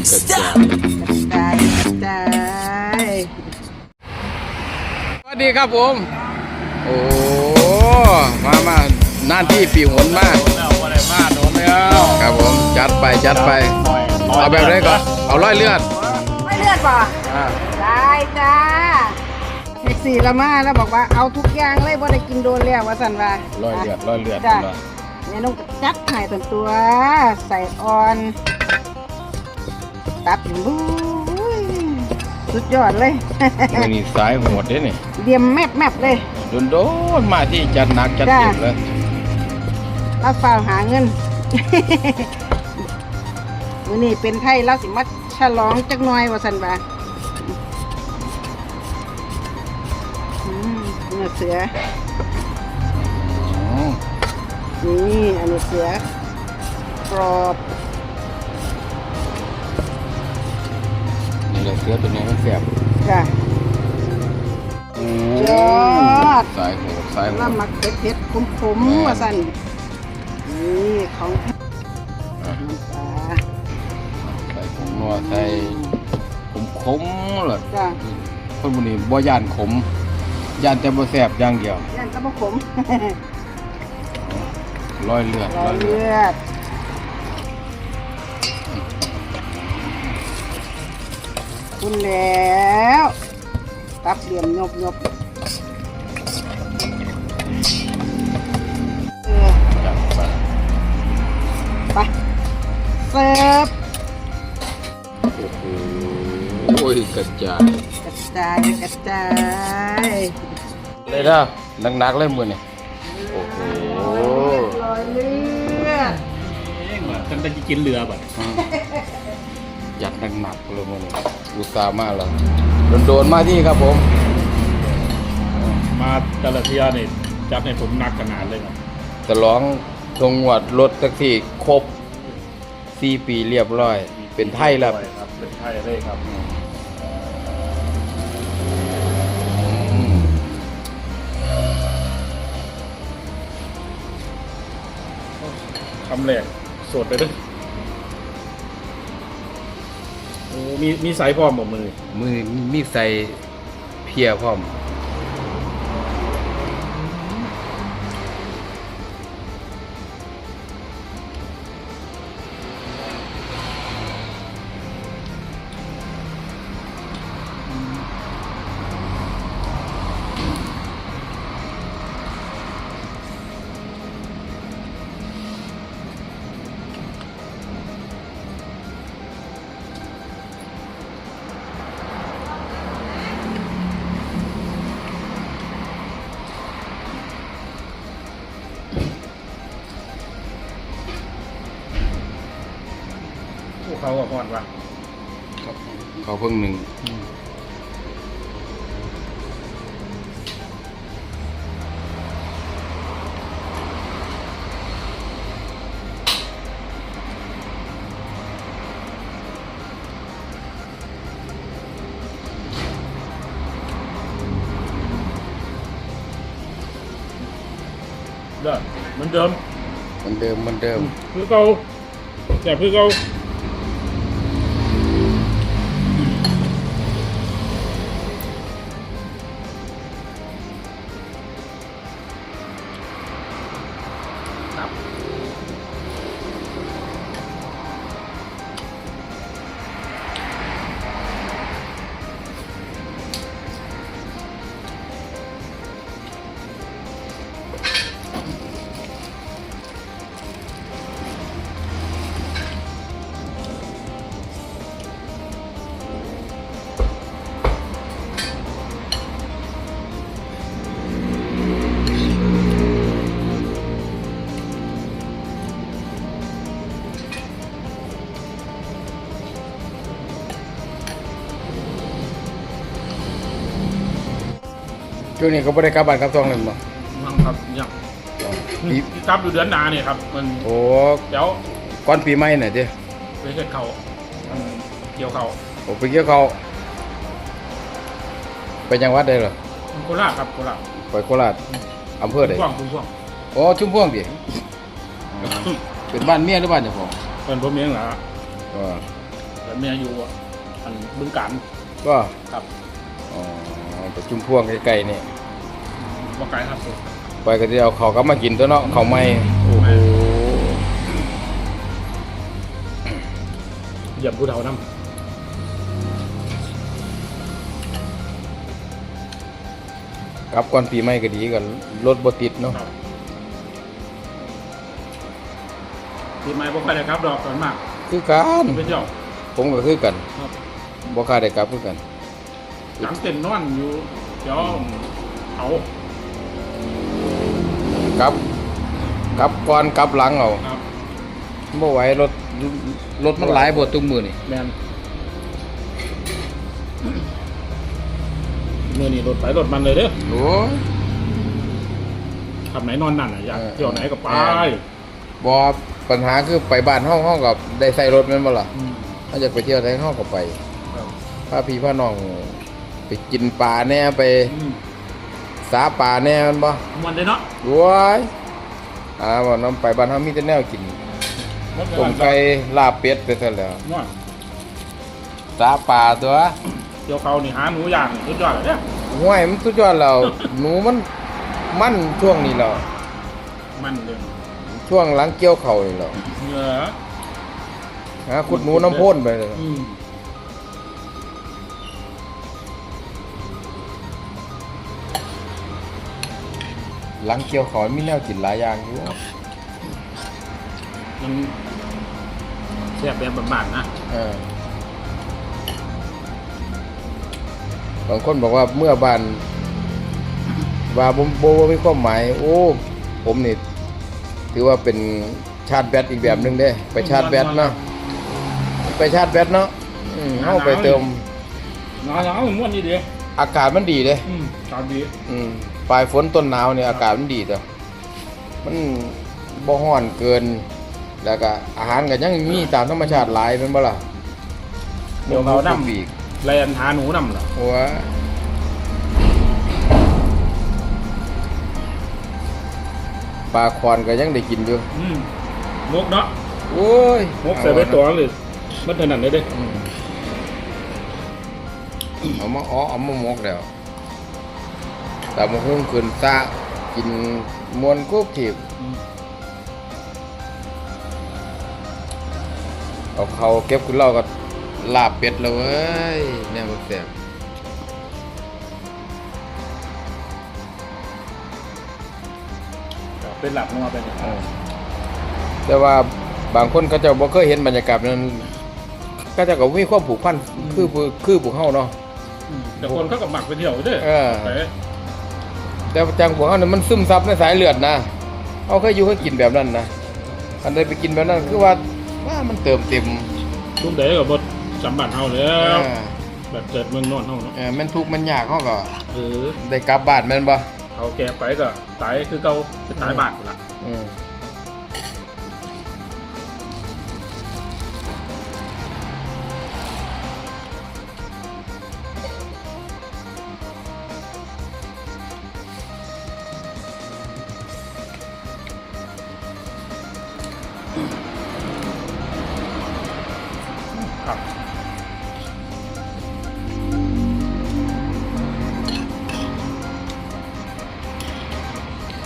กระจายได้ได้สวัสดีครับผม โอ้มามาหน้าที่ปีหนมาแล้วอะไรมาโดนแล้วครับผมจัดไปจัดไป เอาแบบไหนก่อนเอาร้อยเลือดไม่เลือดป่ะอ่าได้จ้าแท็กซี่ละมาแล้วบอกว่าเอาทุกอย่างเลยบ่ได้กินโดนแล้วว่าสันว่าร้อยเลือดร้อยเลือดจ้าเนาะเนี่ยน้องก็จัดให้ตันตัวใส่ออน ตับบู๊ยสุดยอดเลย มือนี่สายโหดเด้นี่เดียมแมบแมบเลยโดนโดนๆมาที่จัดหนักจัดเต็มเลยเราฝ่าวหาเงิน มือนี่เป็นไทยเราสิมาฉลองจักหน่อยว่าสันว่าอืมเนื้อเสือ อืมนี่อันนี้เสือกรอบ นี่แหละเสือตัวนี้มันแสบจ้ะโอ้ยอด สายโหดสายโหแล้วดมักเผ็ดเผ็ดขมขมๆว่าสันนี่ของแท้อะ น้ำปลาใส่ผงนัวใส่ขมขมๆเลยจ้ะคนบุนี้บ่ย่านขมย่านแต่บ่แสบอย่างเดียว ย่างกระบอกขม ร้อยเลือดรอร้อยเลือด คุณแล้วตับเหลี่ยมยบยบเออจัดไปไปเสิร์ฟโอ้โหโอ้ยกระจายกระจายกระจายเลยนะหนักๆเลยมือนี่โอ้โหรอยเลือดเองเหมือนฉันจะกินเรือแบบ อืมยัดหนักๆเลยมือนี่อุตส่าห์มาแล้วโดนๆมาที่ครับผม มาแต่ละเที่ยนี่จัดให้ผมหนักขนาดเลยครับจะร้องทงหวัดรถแท็กซี่ครบสี่ปีเรียบร้อย เป็นไทยแล้วครับ เป็นไทยเลยครับอืมคำแรกสดเลยเด้วย โอ้มีมีสายพร้อมบ่มือ มือมีใส่เพียพร้อม เขาก็พอนวะเขาเพิ่งหนึ่งเด้อเหมือนเดิมเหมันเดิมเหมันเดิมคือเขาแต่คือเขา ช่วงนี้เขาไม่ได้กลับบ้านกลับซองเลยมั้งยังครับยังปีที่ทับอยู่เดือนหนาเนี่ยครับ มันโอ้เดี๋ยวก่อนปีใหม่หน่อยดิไปเฮ็ดเขามันเกี่ยวเขาผมไปเกี่ยวเขาไปจังหวัดใดเหรอโคราชครับโคราชไปโคราชอำเภอใดช่วงคุณช่วงอ๋อชุ่มพ่วงดิเป็นบ้านเมียหรือบ้านเจ้าของเป็นผมเองเหรออ๋อไปแต่เมียอยู่อันบึงการก็ครับอ๋อ แต่จุ่มพวงใกล้ๆนี่บ่ไกลครับผมไปก็จะเอาเขาวกลับมากินตัวเนาะเขาวไม่โอ้โหเหยียบผู้เฒ่าน้กลับก่อนปีใหม่ก็ดีกันรถบ่ติดเนาะำครับปีใหม่บ่ค่อยได้ครับดอกส่วนมาก คือกันไปเที่ยวผมก็คือกันครับบ่ค่าได้กลับคือกัน หลังเต็นท์นอนอยู่เดี๋ยวเขากลับกลับก่อนกลับหลังเอาครับบ่ไหวรถรถมันหลายบ่ตุ้มมือนี่แมนเมื่อนี้รถไปรถมันเลยเด้อโอ้ยขับไหนนอนนั่นอะอยากเออเที่ยวไหนก็ไปเออบ่ปัญหาคือไปบ้านเฮาเฮาก็ได้ใส่รถแม่นบ่ล่ะมถ้าอยากไปเที่ยวไสเฮาก็ไปครับพาพี่พาน้อง ไปกินปลาแน่ไปอืมสาปลาแน่แมันบ่มันเลยเนาะโว้ยอ่าบ่นำไปบ้านเฮามีแต่แนวกินรถต้มไก่ลาบเป็ดไปซะแล้วนอนสาปลาตัวเที่ยวเขานี่หาหนูย่างสุดยอดเลยเนี่ยห้วยมันสุดยอดแล้วหนูมันมันช่วงนี้แล้วมันเลยช่วงหลังเกี่ยวเข่าวนี่แล้วเหงื่อหาขุดหนูน้ำพ่นไปเลย หลังเกี่ยวเข่าวมีแนวกินหลายอย่างอยู่มันแซ่บแบบบานๆนะเออบางคนบอกว่าเมื่อบ้านว่าบ่บ่บ่มีความหมาย โอ้ ผมนี่ถือว่าเป็นชาติแบตอีกแบบหนึงเด้ ไปชาติแบตเนาะไปชาติแบตเนาะอืมเฮาไปเติมหนาวๆม้วนนี่ดี อากาศมันดีเด้อืมตามดีอืมปลายฝนต้นหนาวเนี่ยอากาศมันดีแต่มันบ่ร้อนเกิน แล้วก็อาหารก็ยังมีตามธรรมชาติหลายเป็นบ่ล่ะเดี๋ยวเขานนปีกำแลนหาหนูนำล่ะหัวปลาคอนก็ยังได้กินอยู่อืมมกเนาะโอ้ยมกใส่ไปตัวเลยมันเท่านั้นเลยเด้อืม เอามาอ๋อเอามาหมกแล้วแต่มาหุ้งขึ้นซะกินมวนกุ๊กถีบอืมเอาเขาเก็บคุณเล่าก็ลาบเป็ดแล้วเว้ยแน่มันแสบครับเป็นหลับลงมาเป็นเออแต่ว่าบางคนเขาเจะบ่เคยเห็นบรรยากาศนั้นก็จะก็มีความผูกพันคือคือคือพวกเฮาเนาะอืม แต่คนเขาก็หมักไปเที่ยวเด้อเออ ไปแต่จังพวกเฮานี่มันซึมซับในสายเลือดนะเขาเคยอยู่เคยกินแบบนั้นนะอันใดไปกินแบบนั้นคือว่าว่ามันเติมเต็มทุ่มเดกับบทจำบัตรเฮาแล้เอว อแบบเกิดเมืองนอนเฮาเนาะเออแมันทุกข์มันยากเขาก็เออได้กลับบ้านแม่นบ่ เขาแก่ไปก็ตายคือเก่าคือตายบาดพุ่นล่ะอืม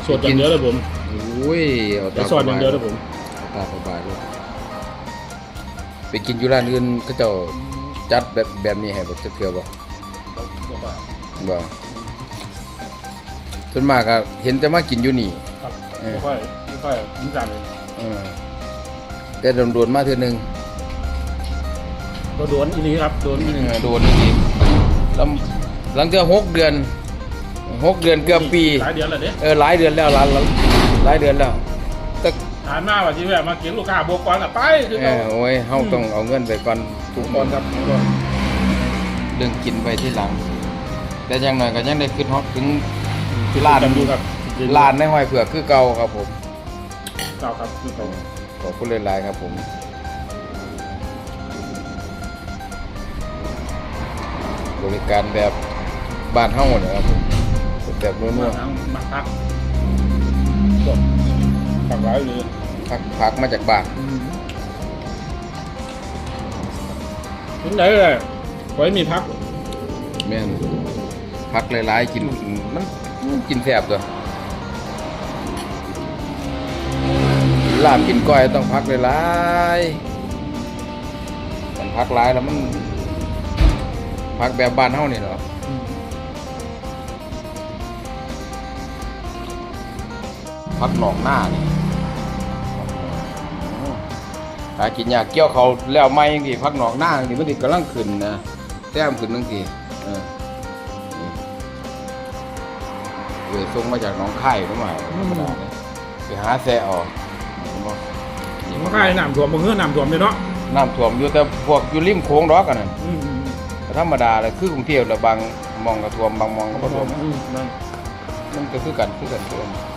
สวดอย่างเดียวเลยผมโอ้ยเอาแต่ตามสวดอย่างเดียวเลยผมตามสบายเลยไปกินอยู่ร้านอื่นเขาเจ้าจัดแบบแบบนี้ให้บ่จะเทื่อบ่บอกว่าบ่ส่วนมากก็เห็นแต่มากินอยู่นี่ครับเออไม่ค่อยไม่ค่อยมีการเลยเออแต่โดนๆมาเทื่อนึงก็โดนอีนี้ครับโดนอีเอนี้อโดนอีกแล้วหลังจากหกเดือน หกเดือนเกือบปี หลายเดือนแล้วเด้เออหลายเดือนแล้วหลายหลายเดือนแล้วแต่ฐานหน้าว่าที่แบบมากินลูกค้าบวกก่อนอะไปคือเอเราอโอ้ยเฮาต้องเอาเงินไปก่อนทุกก่คอนนครับเรื่องกินไปที่หลัง แต่อย่างน้อยก็ยังได้ขึ้นฮอดถึงร้านจำดูครับร้านในห้อยเผือกคือเก่าครับผม เก่าครับคือเก่าขอบคุณหลายๆครับผมบริการแบบบ้านเฮาเนี่ยครับผม แบบนัวมาทั้งมาพักจบผักไว้เลยๆพักพักมาจากบ้านอถึงไหนเลยไว้มีพักแม่นพักหลายๆกินมันมันกินแซ่บตัวลาบกินก้อยต้องพักหลายๆมันพักหลายแล้วมันพักแบบบ้านเฮานี่เหรอ พักหนองหน้านี่หากินยากเกี่ยวเขาวแล้วไม่ยังดีพักหนองหน้าจังดีมันติกำลังขึ้นนะแต้มขึ้นทั้งทีเออนี่เวยส่งมาจากหนองไข่รู้ไหมธรรมดาเนี่ยไปหาแซ่ออกเห็นบ่นี่มันใกล้น้ำท่วมมันเฮือน้ำท่วมเลยเนาะน้ำท่วมอยู่แต่พวกอยู่ริมโค้งดอกกันนั่นอืมอืมก็ธรรมดาเลยคือกรุงเทพแล้วบางมองก็ท่วมบางมองก็บ่ท่วมอืมนั่นมันก็คือกันคือกันคือกั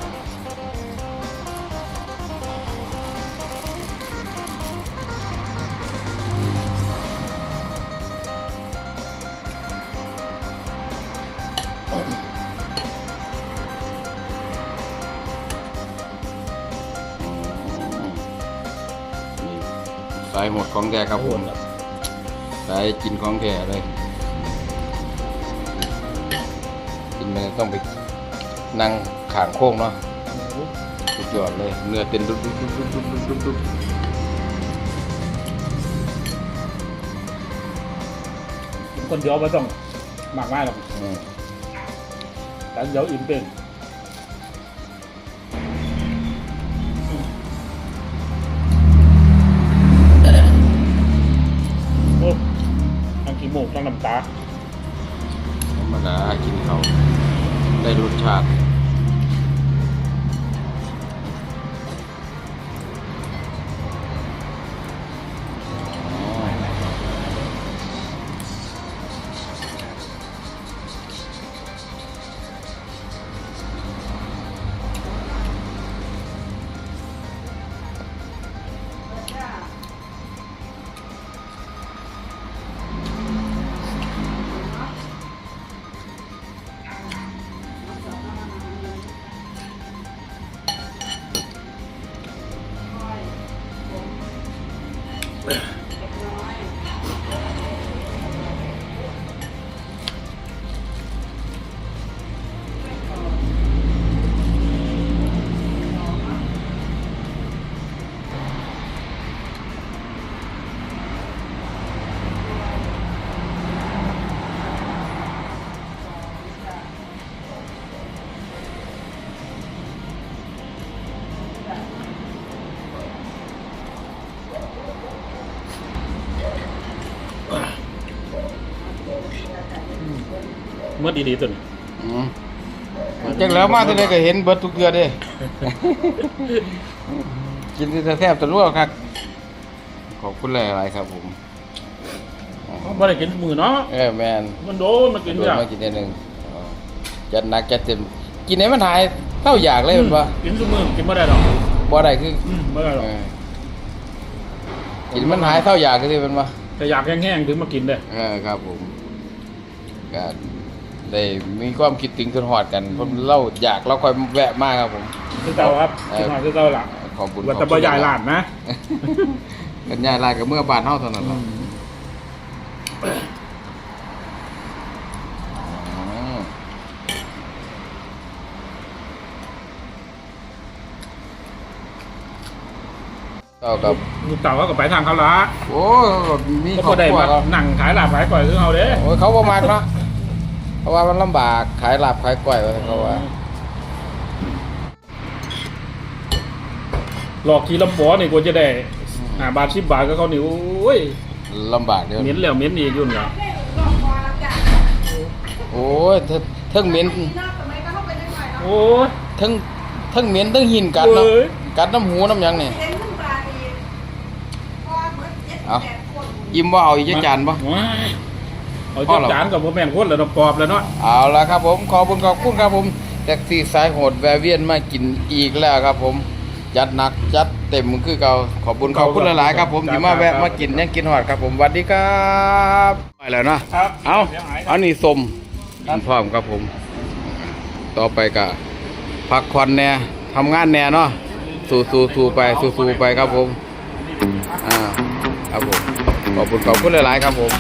ายโหดของแกครับผมสายกินของแกเลย กินไปต้องไปนั่งขางโค้งเนาะสุดยอดเลย เนื้อเต็นดุ๊ดคนเดียวไม่ต้องมากมากหรอกแต่เดียวอิ่มเป็น ต้องน้ำตาธรรมดากินเขาได้รสชาติ เมื่อดีๆตัวนี้อืมจังแล้วมาที่ไหนก็เห็นเบิดทุกเดือนเด้ กินที่แทบจะรั่วครับ ขอบคุณหลายๆครับผม ไม่ได้กินมือเนาะเออแมนมันโดนมันกินโดนยากมากินนิดนึงอ๋อจัดหนักจัดเต็ม กินไหนมันหายเท่าอยากเลยมันปะกินทุกมือกินไม่ได้หรอกบ่ได้คืออืมไม่ได้หรอกเออกินมันหายเท่าอยากคือมันปะ แต่อยากแห้งๆถึงมากินเด้อเออครับผมก็ ได้มีความคิดถึงขึ้นหอดกันเพราะเล่าอยากเราค่อยแวะมาครับผม คือเจ้าครับเออคือมาคือเจ้าละขอบคุณวัขตอบบคุณยายหลานนะกันยายลายกับเมื่อบานเท่าเท่านั้นหรอกอืมเท่ากับลูกเต่าก็ไปทางเขาละโอ้มีก็ครอบ่บได้ครัวมาเขานั่งขายหลาบขายก่อยคือเขาเด้โอ้ยเขาประมาณเนาะเพ ราะว่ามันลำบากขายหลับขายก่อยว่าเขาว่าหลอกทีลำปอนี่กูจะได้หาบาทชิบบาทก็เขานี่โอ้ยลำบากเด้อเหม็นแล้วเหม็นอีกยุ่นเหรอโอ้ยเทิงเทิงเหม็นโอ้ยเทิงเทิงเหม็นเทิงหินกัดเนาะเอ้ยกัดน้ำหูน้ำหยังนี่เอาอิ่มว่าเอาอีกจักจานปะว้าย เอาพ่อจับเหรอจานกับพ่อแม่นคนแล้วน้ำกรอบแล้วเนาะเอาละครับผมขอบคุณขอบคุณครับผมแท็กซี่สายโหดแวะเวียนมากินอีกแล้วครับผมจัดหนักจัดเต็มคือเก่าขอบคุณขอบคุณหลายๆครับผมที่มาแวะมากินยังกินหอดครับผมสวัสดีครับไปแล้วเนาะครับเอาสียหยคเอารับนี่สมกินพร้อมครับผม ต่อไปก็พักควันแน่ทำงานแน่เนาะสู้สู้สู้ไปสู้สู้ไปครับผมอ่าครับผมขอบคุณขอบคุณหลายๆครับผม